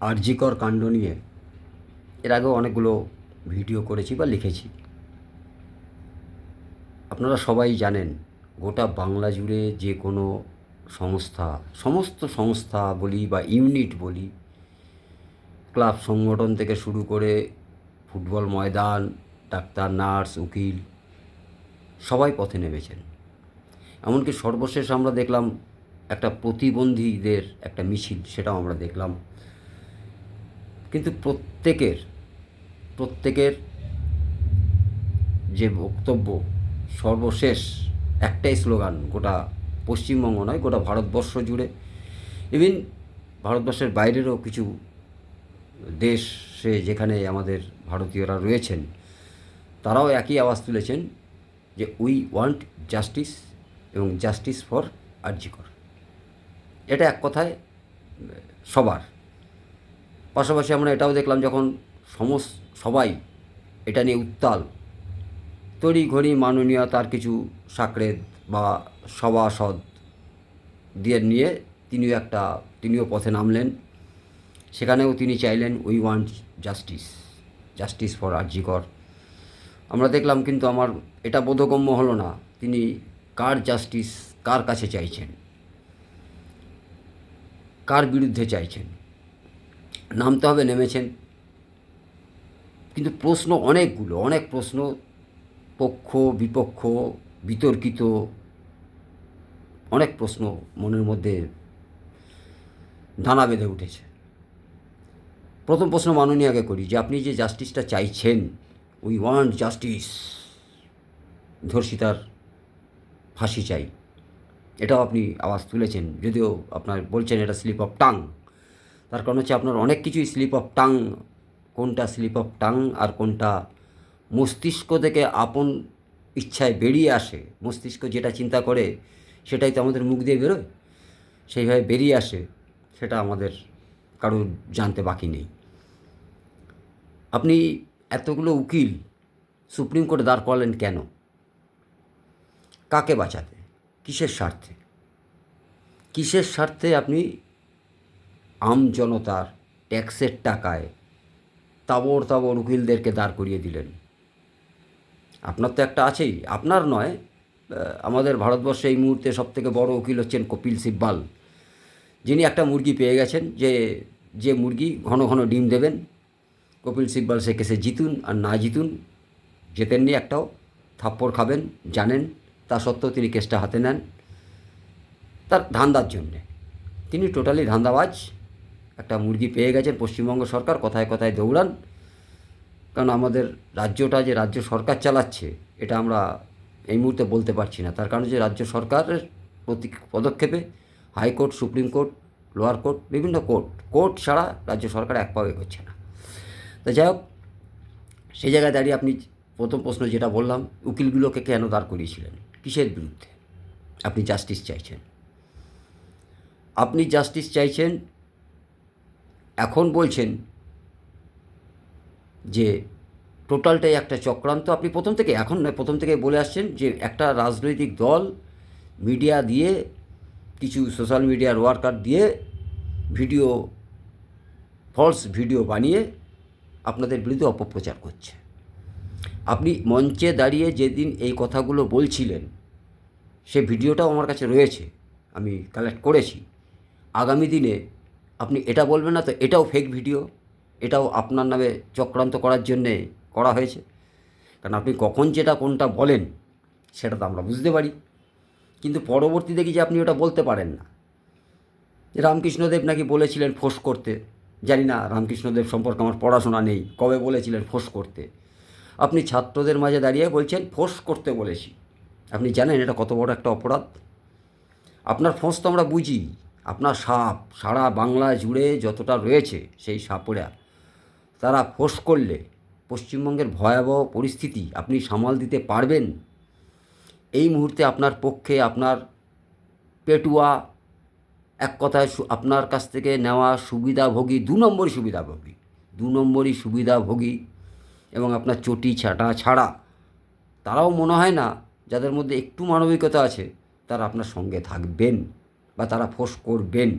আরজিকর কাণ্ড নিয়ে এর আগেও অনেকগুলো ভিডিও করেছি বা লিখেছি। আপনারা সবাই জানেন, গোটা বাংলা জুড়ে যে কোনো সংস্থা, সমস্ত সংস্থা বলি বা ইউনিট বলি, ক্লাব সংগঠন থেকে শুরু করে ফুটবল ময়দান, ডাক্তার, নার্স, উকিল, সবাই পথে নেমেছেন। এমনকি সর্বশেষ আমরা দেখলাম একটা প্রতিবন্ধীদের একটা মিছিল, সেটাও আমরা দেখলাম। প্রত্যেকের প্রত্যেকের যে বক্তব্য সর্বশেষ একটাই স্লোগান, গোটা পশ্চিমবঙ্গ নয়, গোটা ভারতবর্ষ জুড়ে। ইভিন ভারতবর্ষের বাইরেরও কিছু দেশে যেখানে আমাদের ভারতীয়রা রয়েছেন, তারাও একই আওয়াজ তুলেছেন যে উই ওয়ান্ট জাস্টিস এবং জাস্টিস ফর আরজিকর এটা এক কথায় সবার পাশাপাশি আমরা এটাও দেখলাম যখন সমস সবাই এটা নিয়ে উত্তাল, তড়ি ঘড়ি মাননীয় তার কিছু সাকরেদ বা সভাসদ দিয়ে নিয়ে তিনিও একটা, তিনিও পথে নামলেন। সেখানেও তিনি চাইলেন we want justice justice for RG Kar আমরা দেখলাম কিন্তু আমার এটা বোধগম্য হলো না, তিনি কার জাস্টিস কার কাছে চাইছেন? কার বিরুদ্ধে চাইছেন? নামতে হবে, নেমেছেন। কিন্তু প্রশ্ন অনেকগুলো, অনেক প্রশ্ন। পক্ষ, বিপক্ষ, বিতর্কিত, অনেক প্রশ্ন মনের মধ্যে দানা বেঁধে উঠেছে। প্রথম প্রশ্ন মাননীয়াকে করি, যে আপনি যে জাস্টিসটা চাইছেন উই ওয়ান্ট জাস্টিস ধর্ষিতার ফাঁসি চাই। এটাও আপনি আওয়াজ তুলেছেন, যদিও আপনার বলছেন এটা স্লিপ অফ টাং তার কারণ হচ্ছে আপনার অনেক কিছুই স্লিপ অফ টাং কোনটা স্লিপ অফ টাং আর কোনটা মস্তিষ্ক থেকে আপন ইচ্ছায় বেরিয়ে আসে, মস্তিষ্ক যেটা চিন্তা করে সেটাই তো আমাদের মুখ দিয়ে বেরোয়, সেইভাবে বেরিয়ে আসে, সেটা আমাদের কারও জানতে বাকি নেই। আপনি এতগুলো উকিল সুপ্রিম কোর্টে দাঁড় করালেন কেন? কাকে বাঁচাতে? কিসের স্বার্থে? কিসের স্বার্থে আপনি আম জনতার ট্যাক্সের টাকায় তাবর তাবর উকিলদেরকে দাঁড় করিয়ে দিলেন। আপনার তো একটা আছেই, আপনার নয় আমাদের ভারতবর্ষে এই মুহূর্তে সবথেকে বড় উকিল হচ্ছেন কপিল সিব্বাল। যিনি একটা মুরগি পেয়ে গেছেন, যে যে মুরগি ঘন ঘন ডিম দেবেন, কপিল সিব্বাল সে কেসে জিতুন আর না জিতুন, জেতেননি একটাও, থাপ্পড় খাবেন, জানেন, তা সত্ত্বেও তিনি কেসটা হাতে নেন, তার ধান্দার জন্যে। তিনি টোটালি ধান্দাবাজ একটা মুরগি পেয়ে গেছেন, পশ্চিমবঙ্গ সরকার, কথায় কথায় দৌড়ান। কারণ আমাদের রাজ্যটা যে রাজ্য সরকার চালাচ্ছে, এটা আমরা এই মুহূর্তে বলতে পারছি না। তার কারণ যে রাজ্য সরকারের প্রতি পদক্ষেপে high court, supreme court, lower court, বিভিন্ন কোর্ট কোর্ট ছাড়া রাজ্য সরকার এক পাও এগোচ্ছে না। তো যাই হোক, সেই জায়গায় দাঁড়িয়ে আপনি প্রথম প্রশ্ন যেটা বললাম, উকিলগুলোকে কেন দাঁড় করিয়েছিলেন? কিসের বিরুদ্ধে? আপনি জাস্টিস চাইছেন। আপনি জাস্টিস চাইছেন এখন বলছেন যে টোটালটাই একটা চক্রান্ত। আপনি প্রথম থেকে, এখন প্রথম থেকে বলে আসছেন যে একটা রাজনৈতিক দল মিডিয়া দিয়ে, কিছু সোশ্যাল মিডিয়ার ওয়ার্কার দিয়ে ভিডিও, ফলস ভিডিও বানিয়ে আপনাদের বিরুদ্ধে অপপ্রচার করছে। আপনি মঞ্চে দাঁড়িয়ে যেদিন এই কথাগুলো বলছিলেন, সে ভিডিওটাও আমার কাছে রয়েছে, আমি কালেক্ট করেছি। আগামী দিনে আপনি এটা বলবেন না তো এটাও ফেক ভিডিও এটাও আপনার নামে চক্রান্ত করার জন্যে করা হয়েছে। কারণ আপনি কখন যেটা কোনটা বলেন, সেটা তো আমরা বুঝতে পারি। কিন্তু পরবর্তী দেখি যে আপনি ওটা বলতে পারেন না? রামকৃষ্ণদেব নাকি বলেছিলেন ফোঁস করতে। জানি না রামকৃষ্ণদেব সম্পর্কে আমার পড়াশোনা নেই, কবে বলেছিলেন ফোঁস করতে? আপনি ছাত্রদের মাঝে দাঁড়িয়ে বলছেন, ফোঁস করতে বলেছি। আপনি জানেন এটা কত বড় একটা অপরাধ? আপনার ফোঁস তো আমরা বুঝি আপনার সাপ সারা বাংলা জুড়ে যতটা রয়েছে সেই সাপড়া তারা ফোঁস করলে পশ্চিমবঙ্গের ভয়াবহ পরিস্থিতি আপনি সামাল দিতে পারবেন? এই মুহূর্তে আপনার পক্ষে আপনার পেটুয়া এক কথায় আপনার কাছ থেকে নেওয়া সুবিধাভোগী, দু নম্বরই সুবিধাভোগী, দু নম্বরই সুবিধাভোগী এবং আপনার চটি, ছাটা ছাড়া তারাও মনে হয় না যাদের মধ্যে একটু মানবিকতা আছে তারা আপনার সঙ্গে থাকবেন। বা তারা ফোর্স করবেন।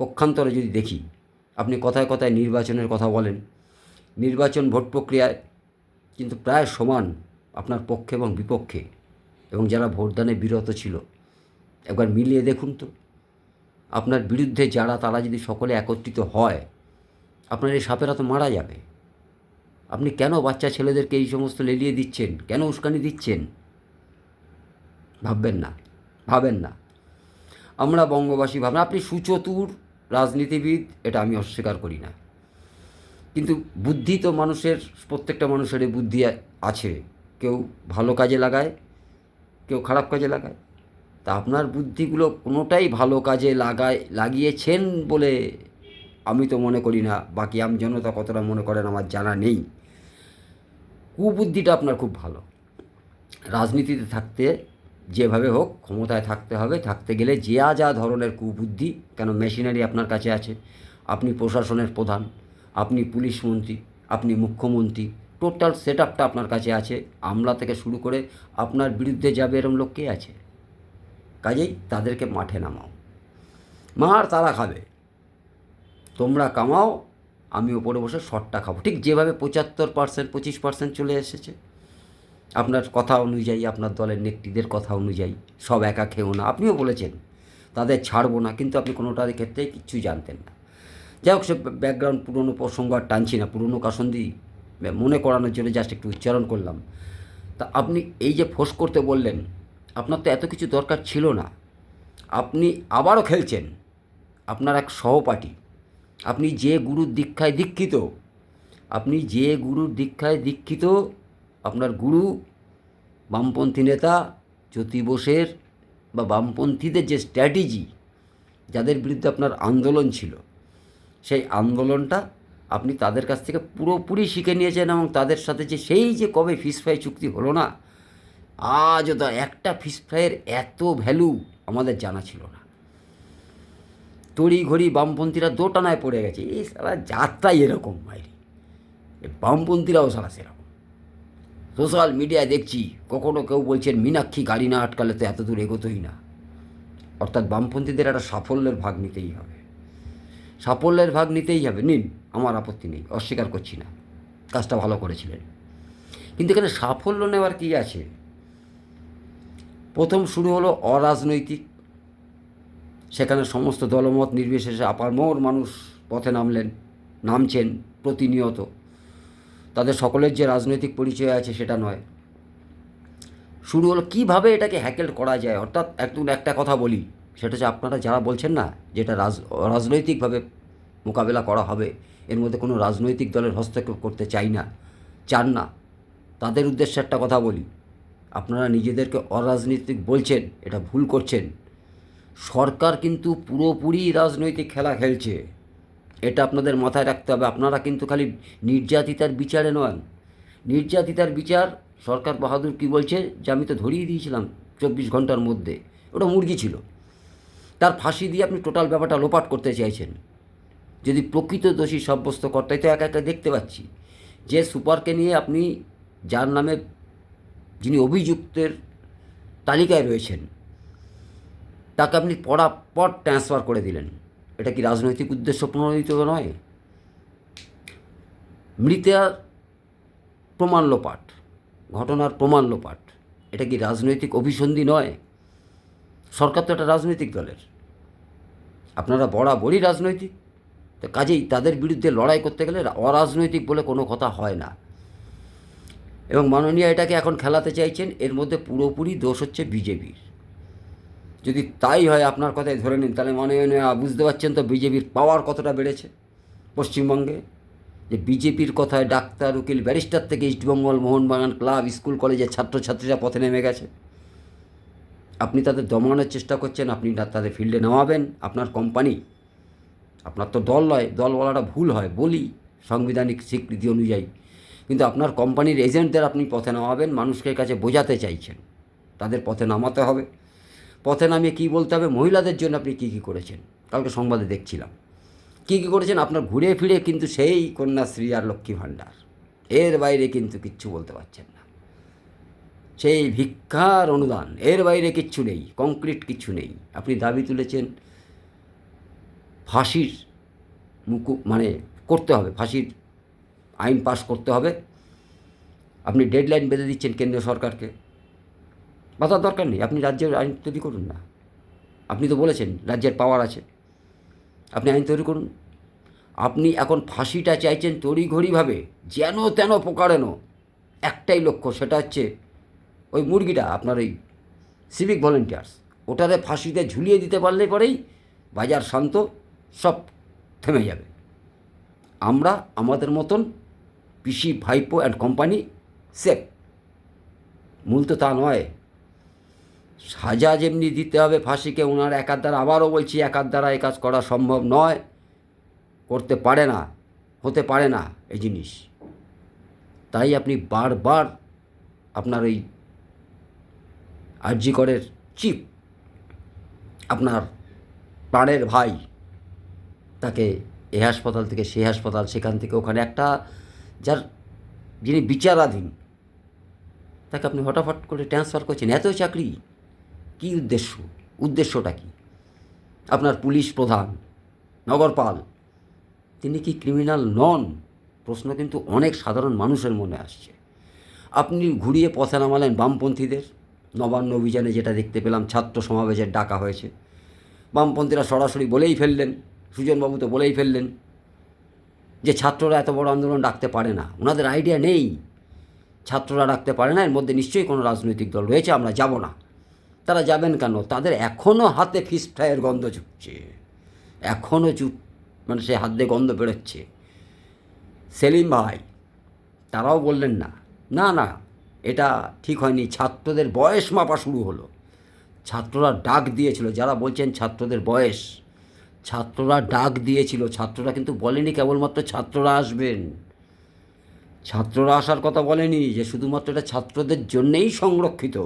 পক্ষান্তরে যদি দেখি, আপনি কথায় কথায় নির্বাচনের কথা বলেন, নির্বাচন ভোট প্রক্রিয়ায় কিন্তু প্রায় সমান আপনার পক্ষে এবং বিপক্ষে, এবং যারা ভোটদানে বিরত ছিল। একবার মিলিয়ে দেখুন তো, আপনার বিরুদ্ধে যারা তারা যদি সকলে একত্রিত হয়, আপনার এই সাপেরা তো মারা যাবে। আপনি কেন বাচ্চা ছেলেদেরকে এই সমস্ত লেলিয়ে দিচ্ছেন? কেন উস্কানি দিচ্ছেন? ভাববেন না, ভাবেন না। আমরা বঙ্গবাসী ভাবনা, আপনি সুচতুর রাজনীতিবিদ, এটা আমি অস্বীকার করি না। কিন্তু বুদ্ধি তো মানুষের, প্রত্যেকটা মানুষেরই বুদ্ধি আছে। কেউ ভালো কাজে লাগায়, কেউ খারাপ কাজে লাগায়। তা আপনার বুদ্ধিগুলো কোনোটাই ভালো কাজে লাগায়, লাগিয়েছেন বলে আমি তো মনে করি না। বাকি আম জনতা কতটা মনে করেন আমার জানা নেই। কুবুদ্ধিটা আপনার খুব ভালো। রাজনীতিতে থাকতে যেভাবে হোক ক্ষমতায় থাকতে হবে। থাকতে গেলে যা যা ধরনের কুবুদ্ধি, কেন মেশিনারি আপনার কাছে আছে। আপনি প্রশাসনের প্রধান, আপনি পুলিশ মন্ত্রী, আপনি মুখ্যমন্ত্রী, টোটাল সেট আপটা আপনার কাছে আছে। আমলা থেকে শুরু করে আপনার বিরুদ্ধে যাবে এরম লোক কে আছে? কাজেই তাদেরকে মাঠে নামাও। মার তারা খাবে। তোমরা কামাও, আমি ওপরে বসে শটটা খাব। ঠিক যেভাবে পঁচাত্তর পার্সেন্ট, পঁচিশ পার্সেন্ট চলে এসেছে। আপনার কথা অনুযায়ী, আপনার দলের নেত্রীদের কথা অনুযায়ী, সব একা খেও না। আপনিও বলেছেন, তাদের ছাড়বো না, কিন্তু আপনি কোনোটার ক্ষেত্রে কিচ্ছু জানতেন না। যাই হোক, সে ব্যাকগ্রাউন্ড পুরনো প্রসঙ্গ আর টানছি না, পুরনো কাসন্দি মনে করানোর জন্য জাস্ট একটু উচ্চারণ করলাম। তা আপনি এই যে ফোর্স করতে বললেন, আপনার তো এত কিছু দরকার ছিল না। আপনি আবারও খেলছেন, আপনার এক সহপাঠী। আপনি যে গুরুর দীক্ষায় দীক্ষিত, আপনি যে গুরুর দীক্ষায় দীক্ষিত আপনার গুরু, বামপন্থী নেতা জ্যোতি বোসের বা বামপন্থীদের যে স্ট্র্যাটেজি যাদের বিরুদ্ধে আপনার আন্দোলন ছিল, সেই আন্দোলনটা আপনি তাদের কাছ থেকে পুরোপুরি শিখে নিয়েছেন এবং তাদের সাথে যে সেই যে কবে ফিস ফ্রাই চুক্তি হলো না, আজও তো একটা ফিস ফ্রাইয়ের এত ভ্যালু আমাদের জানা ছিল না। তড়ি ঘড়ি বামপন্থীরা দোটানায় পড়ে গেছে এই সারা যাত্রাই এরকম বাইরে বামপন্থীরাও সারা সেরকম। সোশ্যাল মিডিয়ায় দেখছি, কখনো কেউ বলছেন, মীনাক্ষী গাড়ি না আটকালে তো এত দূর এগোতোই না। অর্থাৎ বামপন্থীদের একটা সাফল্যের ভাগ নিতেই হবে। সাফল্যের ভাগ নিতেই হবে। নিন, আমার আপত্তি নেই, অস্বীকার করছি না। কাজটা ভালো করেছিলেন। কিন্তু এখানে সাফল্য নেওয়ার কী আছে? প্রথম শুরু হলো অরাজনৈতিক। সেখানে সমস্ত দলমত নির্বিশেষে আপারমোর মানুষ পথে নামলেন, নামছেন প্রতিনিয়ত। তাদের সকলের যে রাজনৈতিক পরিচয় আছে সেটা নয়। শুরু হলো কীভাবে এটাকে হ্যাকেল করা যায়? অর্থাৎ একদম একটা কথা বলি, সেটা হচ্ছে আপনারা যারা বলছেন না যেটা রাজ, রাজনৈতিকভাবে মোকাবেলা করা হবে, এর মধ্যে কোনো রাজনৈতিক দলের হস্তক্ষেপ করতে চাই না, চান না, তাদের উদ্দেশ্যে একটা কথা বলি। আপনারা নিজেদেরকে অরাজনৈতিক বলছেন, এটা ভুল করছেন। সরকার কিন্তু পুরোপুরি রাজনৈতিক খেলা খেলছে। এটা আপনাদের মাথায় রাখতে হবে। আপনারা কিন্তু খালি নির্যাতিতার বিচারে নয় নির্যাতিতার বিচার সরকার বাহাদুর কী বলছে? যে আমি তো ধরিয়ে দিয়েছিলাম চব্বিশ ঘণ্টার মধ্যে। ওটা মুরগি ছিল। তার ফাঁসি দিয়ে আপনি টোটাল ব্যাপারটা লোপাট করতে চাইছেন। যদি প্রকৃত দোষী সাব্যস্ত কর্তাই তো একা একা দেখতে পাচ্ছি। যে সুপারকে নিয়ে আপনি, যার নামে যিনি অভিযুক্তের তালিকায় রয়েছেন, তাকে আপনি পর ট্রান্সফার করে দিলেন। এটা কি রাজনৈতিক উদ্দেশ্য প্রণোদিত নয়? মৃতের প্রমাণ লোপাট, ঘটনার প্রমাণ লোপাট, এটা কি রাজনৈতিক অভিসন্ধি নয়? সরকার তো একটা রাজনৈতিক দলের। আপনারা বরাবরই রাজনৈতিক, তো কাজেই তাদের বিরুদ্ধে লড়াই করতে গেলে অরাজনৈতিক বলে কোনো কথা হয় না। এবং মাননীয় এটাকে এখন খেলাতে চাইছেন, এর মধ্যে পুরোপুরি দোষ হচ্ছে বিজেপির। যদি তাই হয় আপনার কথাই ধরে নিন, তাহলে মনে বুঝতে পারছেন তো বিজেপির পাওয়ার কতটা বেড়েছে পশ্চিমবঙ্গে? যে বিজেপির কথায় ডাক্তার, উকিল ব্যারিস্টার থেকে ইস্টবেঙ্গল মোহনবাগান ক্লাব স্কুল কলেজের ছাত্রছাত্রীরা পথে নেমে গেছে। আপনি তাদের দমানোর চেষ্টা করছেন, আপনি তাদের ফিল্ডে নামাবেন, আপনার কোম্পানি আপনার তো দল নয় দল বলাটা ভুল হয়, বলি সাংবিধানিক স্বীকৃতি অনুযায়ী। কিন্তু আপনার কোম্পানির এজেন্টদের আপনি পথে নামাবেন, মানুষকে কাছে বোঝাতে চাইছেন, তাদের পথে নামাতে হবে। পথে নামিয়ে কী বলতে হবে, মহিলাদের জন্য আপনি কী কী করেছেন? কালকে সংবাদে দেখছিলাম। কী কী করেছেন? আপনার ঘুরে ফিরে কিন্তু সেই কন্যাশ্রী আর লক্ষ্মী ভাণ্ডার। এর বাইরে কিন্তু কিচ্ছু বলতে পারছেন না। সেই ভিক্ষার অনুদান, এর বাইরে কিচ্ছু নেই, কংক্রিট কিচ্ছু নেই। আপনি দাবি তুলেছেন, ফাঁসির মুকু মানে করতে হবে, ফাঁসির আইন পাশ করতে হবে। আপনি ডেডলাইন বেঁধে দিচ্ছেন কেন্দ্রীয় সরকারকে। বাধার দরকার নেই। আপনি রাজ্যের আইন তৈরি করুন না। আপনি তো বলেছেন, রাজ্যের পাওয়ার আছে। আপনি আইন তৈরি করুন। আপনি এখন ফাঁসিটা চাইছেন তড়িঘড়িভাবে, যেন তেন প্রকারেন একটাই লক্ষ্য, সেটা হচ্ছে ওই মুরগিটা, আপনার ওই সিভিক ভলেন্টিয়ার্স ওটাতে ফাঁসিতে ঝুলিয়ে দিতে পারলে পরেই বাজার শান্ত, সব থেমে যাবে। আমরা, আমাদের মতন পিসি, ভাইপো অ্যান্ড কোম্পানি সেফ মূল তো তা নয়। সাজা যেমনি দিতে হবে ফাঁসিকে ওনার একার দ্বারা আবারও বলছি একার দ্বারা এ কাজ করা সম্ভব নয়। করতে পারে না, হতে পারে না এই জিনিস। তাই আপনি বারবার আপনার ওই আরজিকরের চিফ, আপনার প্রাণের ভাই, তাকে এ হাসপাতাল থেকে, সে হাসপাতাল, সেখান থেকে ওখানে একটা, যার যিনি বিচারাধীন, তাকে আপনি হঠাৎ করে ট্রান্সফার করছেন। এত চাকরি কী উদ্দেশ্য? উদ্দেশ্যটা কি? আপনার পুলিশ প্রধান, নগরপাল, তিনি কি ক্রিমিনাল নন? প্রশ্ন কিন্তু অনেক সাধারণ মানুষের মনে আসছে। আপনি ঘুরিয়ে পথে নামালেন বামপন্থীদের। নবান্ন অভিযানে যেটা দেখতে পেলাম, ছাত্র সমাবেশের ডাকা হয়েছে। বামপন্থীরা সরাসরি বলেই ফেললেন, সুজনবাবু তো বলেই ফেললেন যে ছাত্ররা এত বড় আন্দোলন ডাকতে পারে না। ওনাদের আইডিয়া নেই। ছাত্ররা ডাকতে পারে না, এর মধ্যে নিশ্চয়ই কোনো রাজনৈতিক দল রয়েছে, আমরা যাব না। তারা যাবেন কেন? তাদের এখনও হাতে ফিস ফ্রাইয়ের গন্ধ ঝুঁকছে এখনও চুপ মানে সে হাত দিয়ে গন্ধ বেরোচ্ছে। সেলিম ভাই, তারাও বললেন না। না না, এটা ঠিক হয়নি। ছাত্রদের বয়স মাপা শুরু হলো। ছাত্ররা ডাক দিয়েছিল, যারা বলছেন ছাত্রদের বয়স। ছাত্ররা ডাক দিয়েছিল। ছাত্ররা কিন্তু বলেনি, কেবলমাত্র ছাত্ররা আসবেন। ছাত্ররা আসার কথা বলেনি যে শুধুমাত্র এটা ছাত্রদের জন্যেই সংরক্ষিত।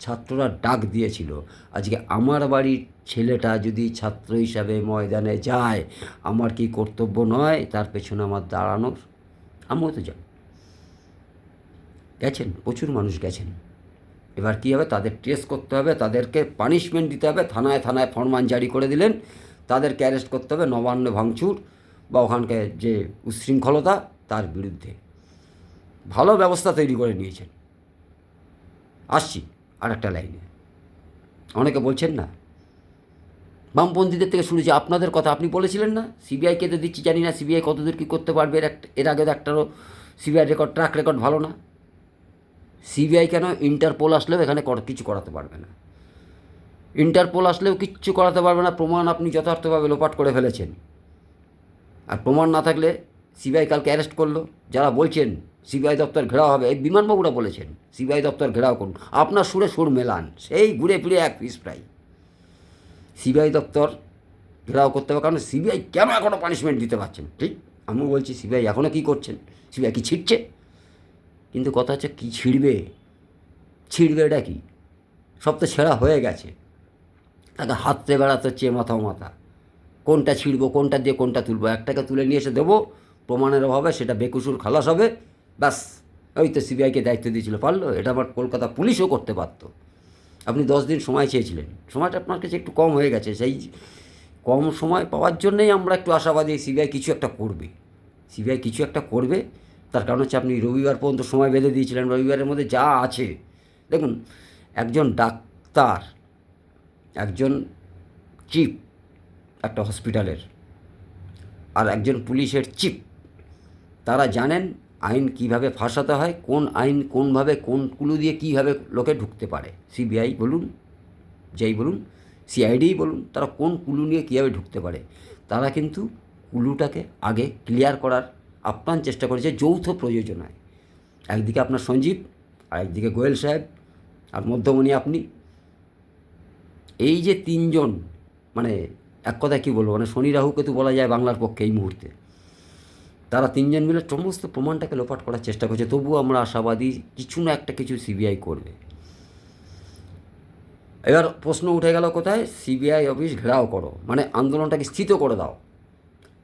ছাত্ররা ডাক দিয়েছিল, আজকে আমার বাড়ির ছেলেটা যদি ছাত্র হিসাবে ময়দানে যায়, আমার কি কর্তব্য নয় তার পেছনে আমার দাঁড়ানোর? আমিও তো যাই গেছেন, প্রচুর মানুষ গেছেন। এবার কী হবে? তাদের ট্রেস করতে হবে, তাদেরকে পানিশমেন্ট দিতে হবে, থানায় থানায় ফরমান জারি করে দিলেন, তাদেরকে অ্যারেস্ট করতে হবে, নবান্ন ভাঙচুর বা ওখানকার যে উচ্ছৃঙ্খলতা তার বিরুদ্ধে। ভালো ব্যবস্থা তৈরি করে নিয়েছেন। আসছি। আর একটা লাইনে। অনেকে বলছেন না। বামপন্থীদের থেকে শুনেছি, আপনাদের কথা আপনি বলেছিলেন না? সিবিআইকে তো দিচ্ছি, জানি না সিবিআই কতদূর কী করতে পারবে। এর একটা এর আগে তো একটারও সিবিআই রেকর্ড ট্র্যাক রেকর্ড ভালো না। সিবিআই কেন ইন্টারপোল আসলেও এখানে কিছু করাতে পারবে না? ইন্টারপোল আসলেও কিচ্ছু করাতে পারবে না। প্রমাণ আপনি যথার্থভাবে লোপাট করে ফেলেছেন। আর প্রমাণ না থাকলে সিবিআই কালকে অ্যারেস্ট করল। যারা বলছেন সিবিআই দপ্তর ঘেরাও হবে। এই বিমানবাবুরা বলেছেন, সিবিআই দপ্তর ঘেরাও করুন। আপনার সুরে সুর মেলান, সেই ঘুরে ফিরে এক পিস প্রায় সিবিআই দপ্তর ঘেরাও করতে হবে, কারণ সিবিআই কেন এখনও পানিশমেন্ট দিতে পারছেন ঠিক, আমিও বলছি সিবিআই এখনও কী করছেন? সিবিআই কি ছিটছে কিন্তু কথা হচ্ছে কী ছিঁড়বে? ছিঁড়বে এটা কি? সব তো ছেঁড়া হয়ে গেছে। তাকে হাততে বেড়াতে হচ্ছে মাথা মাথা। কোনটা ছিঁড়বো, কোনটা দিয়ে কোনটা তুলবো? একটাকে তুলে নিয়ে এসে দেবো। প্রমাণের অভাবে সেটা বেকুসুর খালাস হবে। ব্যাস, ওই তো সিবিআইকে দায়িত্ব দিয়েছিল, পারল? এটা আবার কলকাতা পুলিশও করতে পারতো। আপনি দশ দিন সময় চেয়েছিলেন। সময়টা আপনার কাছে একটু কম হয়ে গেছে। সেই কম সময় পাওয়ার জন্যেই আমরা একটু আশাবাদী সিবিআই কিছু একটা করবে। সিবিআই কিছু একটা করবে। তার কারণ হচ্ছে আপনি রবিবার পর্যন্ত সময় বেঁধে দিয়েছিলেন। রবিবারের মধ্যে যা আছে, দেখুন, একজন ডাক্তার, একজন চিফ একটা হসপিটালের, আর একজন পুলিশের চিফ, তারা জানেন আইন কীভাবে ফাঁসাতে হয়, কোন আইন কোনভাবে, কোন কুলু দিয়ে কীভাবে লোকে ঢুকতে পারে? সিবিআই বলুন যেই বলুন সিআইডিই বলুন, তারা কোন কুলু নিয়ে কীভাবে ঢুকতে পারে? তারা কিন্তু কুলুটাকে আগে ক্লিয়ার করার আপ্রাণ চেষ্টা করেছে যৌথ প্রযোজনায়। একদিকে আপনার সঞ্জীব আর একদিকে গোয়েল সাহেব, আর মধ্যমণি আপনি। এই যে তিনজন মানে এক কথায় কী বলব মানে শনি রাহু কেতু বলা যায় বাংলার পক্ষে এই মুহূর্তে। তারা তিনজন মিলে সমস্ত প্রমাণটাকে লোপাট করার চেষ্টা করছে। তবুও আমরা আশাবাদী কিছু না একটা কিছু সিবিআই করবে। এবার প্রশ্ন উঠে গেল কোথায়? সিবিআই অফিস ঘেরাও করো। মানে আন্দোলনটাকে স্থিত করে দাও।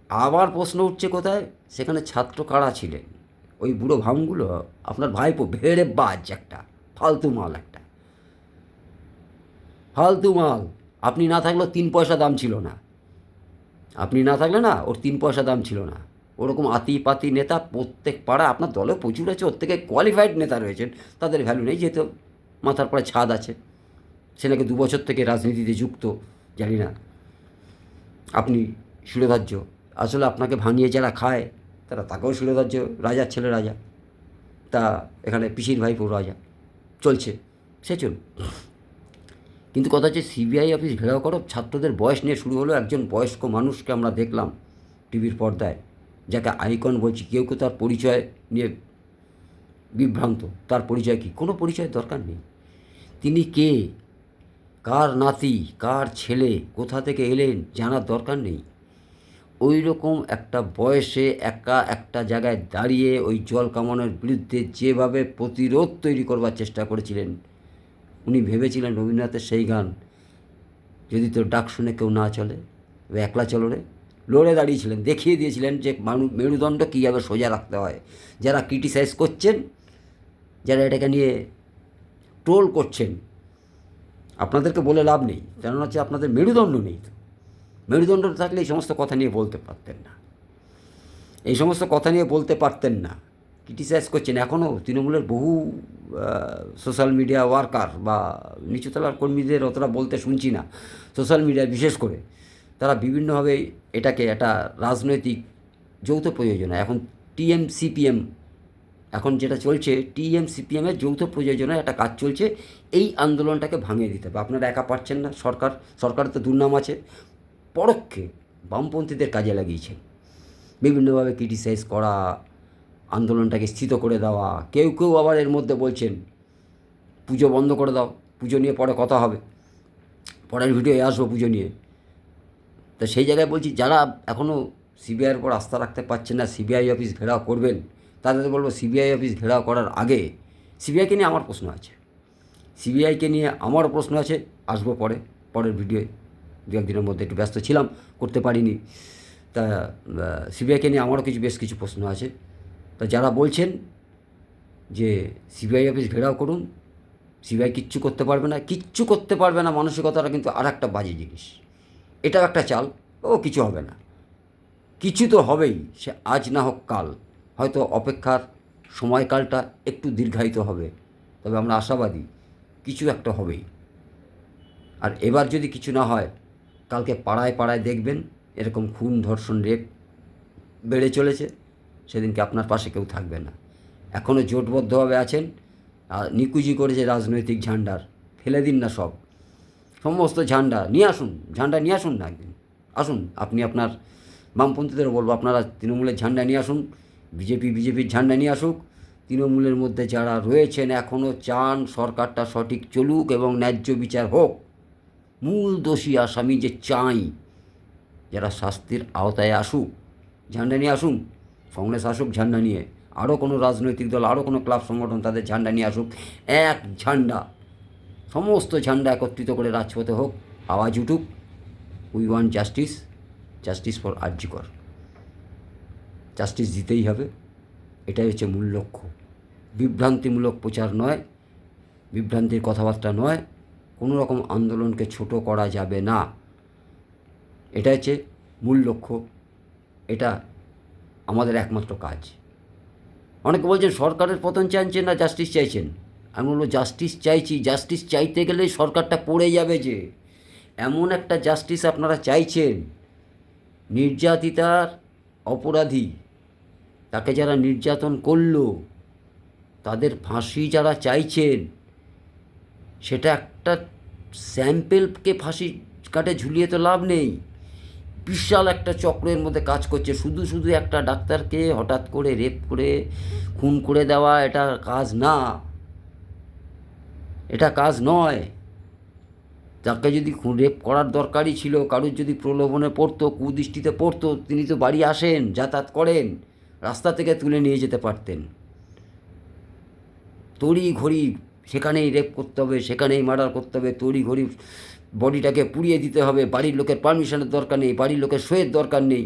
আবার প্রশ্ন উঠছে কোথায়? সেখানে ছাত্র কারা ছিলেন? ওই বুড়ো ভামগুলো, আপনার ভাইপো, ভেড়ে বাজ একটা, ফালতু মাল একটা। ফালতু মাল। আপনি না থাকলেও তিন পয়সা দাম ছিল না। আপনি না থাকলে না, ওর তিন পয়সা দাম ছিল না। ওরকম আতি পাতি নেতা প্রত্যেক পাড়া, আপনার দলে প্রচুর আছে, ওর থেকে কোয়ালিফাইড নেতা রয়েছেন, তাদের ভ্যালু নেই, যেহেতু মাথার পরে ছাদ আছে। নাকি দু বছর থেকে রাজনীতিতে যুক্ত, জানি না। আপনি শিরোধার্য আসলে আপনাকে ভাঙিয়ে যারা খায়, তারা তাকেও শিরোধার্য রাজার ছেলে রাজা। তা এখানে পিসির ভাইপো রাজা, চলছে, সে চলুন কিন্তু কথা হচ্ছে সিবিআই অফিস ঘেরাও করো, ছাত্রদের বয়স নিয়ে শুরু হলো, একজন বয়স্ক মানুষকে আমরা দেখলাম, টিভির পর্দায়। যাকে আইকন বলছি, কেউ কেউ তার পরিচয় নিয়ে বিভ্রান্ত। তার পরিচয় কি? কোনো পরিচয় দরকার নেই। তিনি কে? কার নাতি? কার ছেলে? কোথা থেকে এলেন? জানার দরকার নেই। ওই রকম একটা বয়সে একা একটা জায়গায় দাঁড়িয়ে ওই জল কামানোর বিরুদ্ধে যেভাবে প্রতিরোধ তৈরি করবার চেষ্টা করেছিলেন, উনি ভেবেছিলেন রবীন্দ্রনাথের সেই গান যদি তোর ডাক শুনে কেউ না চলে একলা চলো রে। লড়ে দাঁড়িয়েছিলেন, দেখিয়ে দিয়েছিলেন যে মানু, মেরুদণ্ড কীভাবে সোজা রাখতে হয়। যারা ক্রিটিসাইজ করছেন, যারা এটাকে নিয়ে ট্রোল করছেন, আপনাদেরকে বলে লাভ নেই। কারণ হচ্ছে আপনাদের মেরুদণ্ড নেই মেরুদণ্ড থাকলে এই সমস্ত কথা নিয়ে বলতে পারতেন না। এই সমস্ত কথা নিয়ে বলতে পারতেন না। ক্রিটিসাইজ করছেন। এখনও তৃণমূলের বহু সোশ্যাল মিডিয়া ওয়ার্কার বা নিচুতলার কর্মীদের অতটা বলতে শুনছি না। সোশ্যাল মিডিয়ায় বিশেষ করে। তারা বিভিন্নভাবে এটাকে একটা রাজনৈতিক যৌথ প্রয়োজনে, এখন টিএম সিপিএম এখন যেটা চলছে টিএম সিপিএমের যৌথ প্রযোজনায় একটা কাজ চলছে, এই আন্দোলনটাকে ভাঙিয়ে দিতে হবে। আপনারা একা পারছেন না, সরকার, সরকারের তো দুর্নাম আছে। পরোক্ষে বামপন্থীদের কাজে লাগিয়েছেন বিভিন্নভাবে ক্রিটিসাইজ করা, আন্দোলনটাকে স্থিত করে দেওয়া, কেউ কেউ আবার এর মধ্যে বলছেন, পুজো বন্ধ করে দাও, পুজো নিয়ে পরে কথা হবে। পরের ভিডিওয়ে আসব পুজো নিয়ে। তা সেই জায়গায় বলছি, যারা এখনও সিবিআইয়ের উপর আস্থা রাখতে পারছেন না, সিবিআই অফিস ঘেরাও করবেন তাদের বলব সিবিআই অফিস ঘেরাও করার আগে সিবিআইকে নিয়ে আমার প্রশ্ন আছে। সিবিআইকে নিয়ে আমারও প্রশ্ন আছে, আসব পরে, পরের ভিডিওয়ে দু একদিনের মধ্যে একটু ব্যস্ত ছিলাম, করতে পারিনি। তা সিবিআইকে নিয়ে আমারও কিছু, বেশ কিছু প্রশ্ন আছে। তা যারা বলছেন যে সিবিআই অফিস ঘেরাও করুন, সিবিআই কিচ্ছু করতে পারবে না, কিচ্ছু করতে পারবে না, মানসিকতাটা কিন্তু আর একটা বাজে জিনিস। এটাও একটা চাল, ও কিছু হবে না। কিছু তো হবেই, সে আজ না হোক কাল। হয়তো অপেক্ষার সময়কালটা একটু দীর্ঘায়িত হবে, তবে আমরা আশাবাদী কিছু একটা হবেই। আর এবার যদি কিছু না হয়, কালকে পাড়ায় পাড়ায় দেখবেন, এরকম খুন ধর্ষণ রেপ বেড়ে চলেছে, সেদিনকে আপনার পাশে কেউ থাকবে না। এখনও জোটবদ্ধভাবে আছেন নিকুজি করেছে রাজনৈতিক ঝান্ডার, ফেলে দিন না সব। সমস্ত ঝান্ডা, নিয়ে আসুন, ঝান্ডা নিয়ে আসুন না একদিন। আসুন, আপনি আপনার বামপন্থীদেরও বলব, আপনারা তৃণমূলের ঝান্ডা নিয়ে আসুন, বিজেপি, বিজেপির ঝান্ডা নিয়ে আসুক। তৃণমূলের মধ্যে যারা রয়েছেন এখনও চান সরকারটা সঠিক চলুক এবং ন্যায্য বিচার হোক। মূল দোষী আসামি যে চাই, যারা শাস্তির আওতায় আসুক, ঝান্ডা নিয়ে আসুন, কংগ্রেস আসুক ঝান্ডা নিয়ে। আরও কোনো রাজনৈতিক দল আরও কোনো ক্লাব সংগঠন তাদের ঝান্ডা নিয়ে আসুক। এক ঝান্ডা। সমস্ত ঝান্ডা একত্রিত করে রাজপথে হোক, আওয়াজ উঠুক। We want justice justice for RG Kar justice দিতেই হবে, এটাই হচ্ছে মূল লক্ষ্য। বিভ্রান্তিমূলক প্রচার নয়, বিভ্রান্তির কথাবার্তা নয়, কোনো রকম আন্দোলনকে ছোট করা যাবে না। এটা হচ্ছে মূল লক্ষ্য, এটা আমাদের একমাত্র কাজ। অনেকে বলছেন, সরকারের পতন চাইছেন না জাস্টিস চাইছেন? আমি বলব জাস্টিস চাইছি জাস্টিস চাইতে গেলে সরকারটা পড়ে যাবে যে। এমন একটা জাস্টিস আপনারা চাইছেন, নির্যাতিতার অপরাধী, তাকে যারা নির্যাতন করল, তাদের ফাঁসি যারা চাইছেন, সেটা একটা স্যাম্পেলকে ফাঁসি কাটে ঝুলিয়ে তো লাভ নেই। বিশাল একটা চক্রের মধ্যে কাজ করছে, শুধু শুধু একটা ডাক্তারকে হঠাৎ করে রেপ করে, খুন করে দেওয়া, এটা কাজ না। এটা কাজ নয়। তাকে যদি রেপ করার দরকারই ছিল, কারুর যদি প্রলোভনে পড়তো, কুদৃষ্টিতে পড়তো, তিনি তো বাড়ি আসেন, যাতায়াত করেন, রাস্তা থেকে তুলে নিয়ে যেতে পারতেন। তড়ি ঘড়ি সেখানেই রেপ করতে হবে, সেখানেই মার্ডার করতে হবে তড়ি ঘড়ি বডিটাকে পুড়িয়ে দিতে হবে, বাড়ির লোকের পারমিশনের দরকার নেই, বাড়ির লোকের সইয়ের দরকার নেই।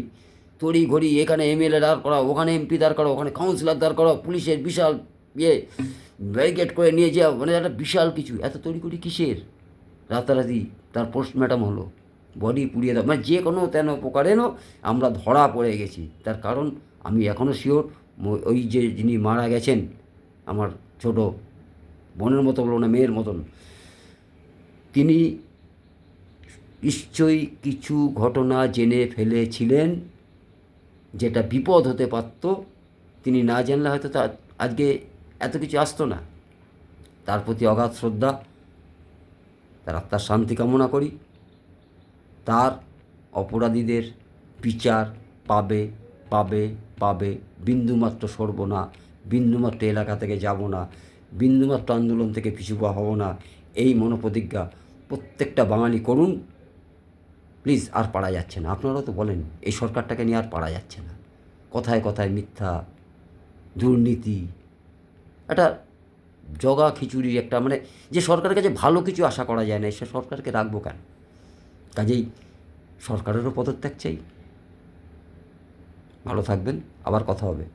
তড়ি ঘড়ি এখানে এমএলএ দাঁড় করা ওখানে এমপি দাঁড় করা ওখানে কাউন্সিলর দাঁড় করা পুলিশের বিশাল ইয়ে ব্যারিকেড করে নিয়ে যাওয়া মানে একটা বিশাল কিছু। এত তড়িঘড়ি কিসের? রাতারাতি তার পোস্টম্যাডাম হলো, বডি পুড়িয়ে দেওয়া মানে যে কোনো তেন প্রকারেনও আমরা ধরা পড়ে গেছি। তার কারণ আমি এখনও শিওর ওই যে যিনি মারা গেছেন, আমার ছোট বোনের মতো বলব না, মেয়ের মতন, তিনি নিশ্চয়ই কিছু ঘটনা জেনে ফেলেছিলেন, যেটা বিপদ হতে পারত। তিনি না জানলে হয়তো তা আজকে এত কিছু আসতো না। তার প্রতি অগাধ শ্রদ্ধা, তার আত্মার শান্তি কামনা করি। তার অপরাধীদের বিচার পাবে পাবে পাবে। বিন্দুমাত্র সরব না, বিন্দুমাত্র এলাকা থেকে যাব না, বিন্দুমাত্র আন্দোলন থেকে পিছু পা হব না। এই মনোপ্রতিজ্ঞা প্রত্যেকটা বাঙালি করুন। প্লিজ, আর পারা যাচ্ছে না। আপনারাও তো বলেন, এই সরকারটাকে নিয়ে আর পারা যাচ্ছে না। কথায় কথায় মিথ্যা, দুর্নীতি একটা জগা খিচুড়ির একটা মানে যে সরকারের কাছে ভালো কিছু আশা করা যায় না, সে সরকারকে রাখব কেন? কাজেই সরকারেরও পদত্যাগ চাই। ভালো থাকবেন, আবার কথা হবে।